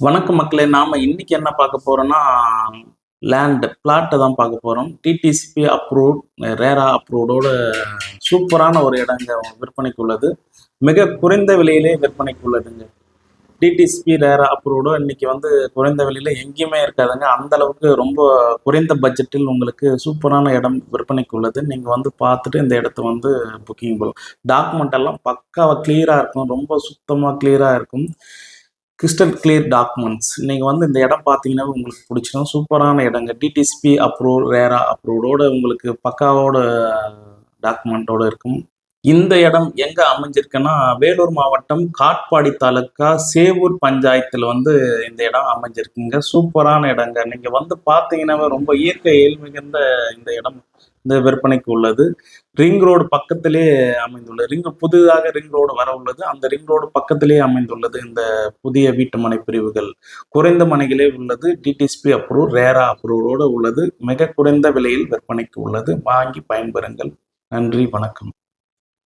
வணக்கம் மக்களே நாம இன்னைக்கு என்ன பார்க்க போறோம்னா லேண்ட் பிளாட்டை தான் பார்க்க போறோம். டிடிசிபி அப்ரூவ்ட் ரேரா அப்ரூவ்டோட சூப்பரான ஒரு இடங்க விற்பனைக்கு உள்ளது. மிக குறைந்த விலையிலே விற்பனைக்கு உள்ளதுங்க. டிடிசிபி ரேரா அப்ரூவ்டோ இன்னைக்கு வந்து குறைந்த விலையில எங்கேயுமே இருக்காதுங்க. அந்த அளவுக்கு ரொம்ப குறைந்த பட்ஜெட்டில் உங்களுக்கு சூப்பரான இடம் விற்பனைக்கு உள்ளது. நீங்கள் வந்து பார்த்துட்டு இந்த இடத்த வந்து புக்கிங் போகலாம் டாக்குமெண்ட் எல்லாம் பக்காவாக கிளியராக இருக்கும். ரொம்ப சுத்தமாக கிளியராக இருக்கும். கிறிஸ்டல் கிளியர் டாக்குமெண்ட்ஸ் நீங்கள் வந்து இந்த இடம் பார்த்தீங்கன்னா உங்களுக்கு பிடிச்சிடும் சூப்பரான இடங்க டிடிசிபி அப்ரூவ் ரேரா அப்ரூவோட உங்களுக்கு பக்காவோட டாக்குமெண்ட்டோடு இருக்கும். இந்த இடம் எங்கே அமைஞ்சிருக்குன்னா வேலூர் மாவட்டம் காட்பாடி தாலுக்கா சேவூர் பஞ்சாயத்தில் வந்து இந்த இடம் அமைஞ்சிருக்குங்க. சூப்பரான இடங்க. நீங்கள் வந்து பார்த்தீங்கன்னாவே ரொம்ப இயற்கை மிகுந்த இந்த இடம். இந்த விற்பனைக்கு உள்ளது. ரிங் ரோடு பக்கத்திலே அமைந்துள்ளது ரிங் புதிதாக ரிங் ரோடு வர உள்ளது. அந்த ரிங் ரோடு பக்கத்திலே அமைந்துள்ளது இந்த புதிய வீட்டு மனை பிரிவுகள். குறைந்த மனைகளே உள்ளது. டிடிஎஸ்பி அப்ரூவ் ரேரா அப்ரூவோடு உள்ளது. மிக குறைந்த விலையில் விற்பனைக்கு உள்ளது. வாங்கி பயன்பெறுங்கள். நன்றி வணக்கம்.